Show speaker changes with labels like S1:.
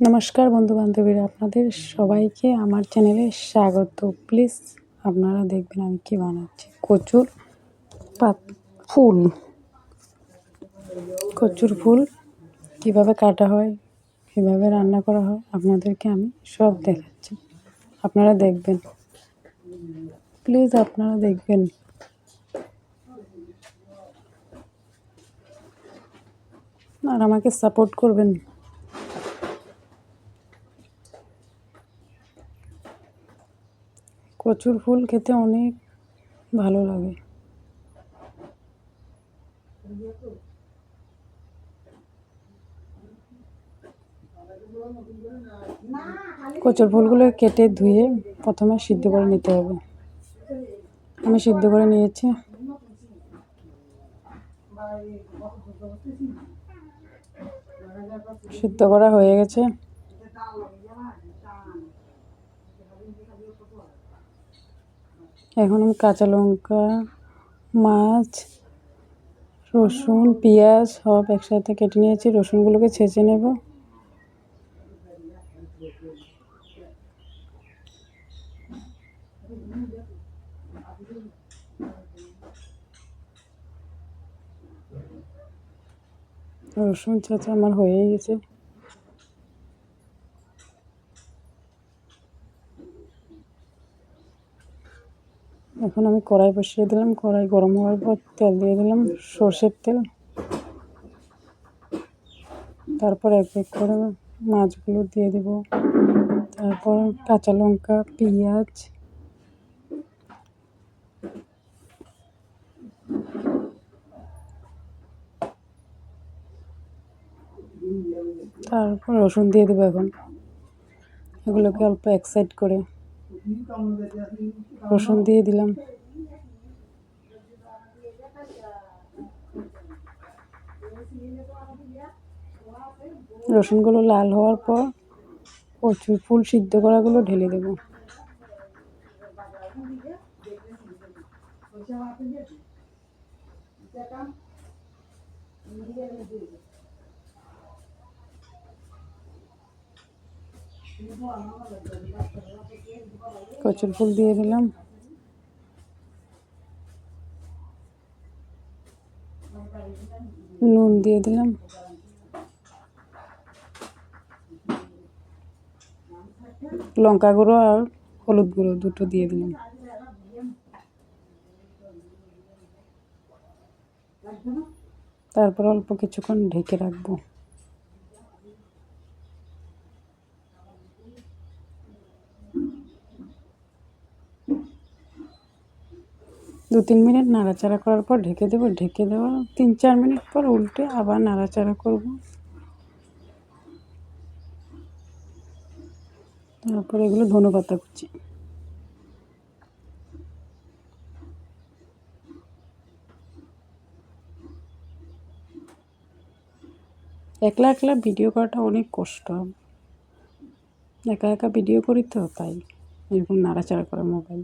S1: নমস্কার বন্ধু বান্ধবীরা আপনাদের সবাইকে আমার চ্যানেলে স্বাগত। প্লিজ আপনারা দেখবেন আমি কী বানাচ্ছি। কচুর পাত, ফুল। কচুর ফুল কীভাবে কাটা হয়, কীভাবে রান্না করা হয়, আপনাদেরকে আমি সব দেখাচ্ছি। আপনারা দেখবেন। প্লিজ আপনারা দেখবেন। আর আমাকে সাপোর্ট করবেন। কচুর ফুল খেতে অনেক ভালো লাগে। কচুর ফুলগুলো কেটে ধুয়ে প্রথমে সিদ্ধ করে নিতে হবে। আমি সিদ্ধ করে নিয়েছি। সিদ্ধ করা হয়ে গেছে। এখন আমি কাঁচা লঙ্কা, মাছ, রসুন, পেঁয়াজ সব একসাথে কেটে নিয়েছি। রসুনগুলোকে ছেঁচে নেব। রসুন ছেঁচা আমার হয়েই গেছে। এখন আমি কড়াই বসিয়ে দিলাম, কড়াই গরম হওয়ার পর তেল দিয়ে দিলাম, সর্ষের তেল। তারপর এক এক করে মাছগুলো দিয়ে দেব। তারপর কাঁচা লঙ্কা, পেঁয়াজ। তারপর রসুন দিয়ে দেবো এখন। এগুলোকে অল্প এক সাইড করে। রসুন দিয়ে দিলাম। রসুনগুলো লাল হওয়ার পর কচুর ফুল সিদ্ধ করাগুলো ঢেলে দেব। কচুর ফুল দিয়ে দিলাম। নুন দিয়ে দিলাম। লঙ্কা গুঁড়ো আর হলুদ গুঁড়ো দুটো দিয়ে দিলাম। তারপর অল্প কিছুক্ষণ ঢেকে রাখব। দু তিন মিনিট নাড়াচাড়া করার পর ঢেকে দেবো, ঢেকে দেওয়ার তিন চার মিনিট পর উল্টে আবার নাড়াচাড়া করব। তারপরে এগুলো ধনে পাতা কুচি। একলা একলা ভিডিও করাটা অনেক কষ্ট। একা একা ভিডিও করি তো তাই, এরকম নাড়াচাড়া করে মোবাইল।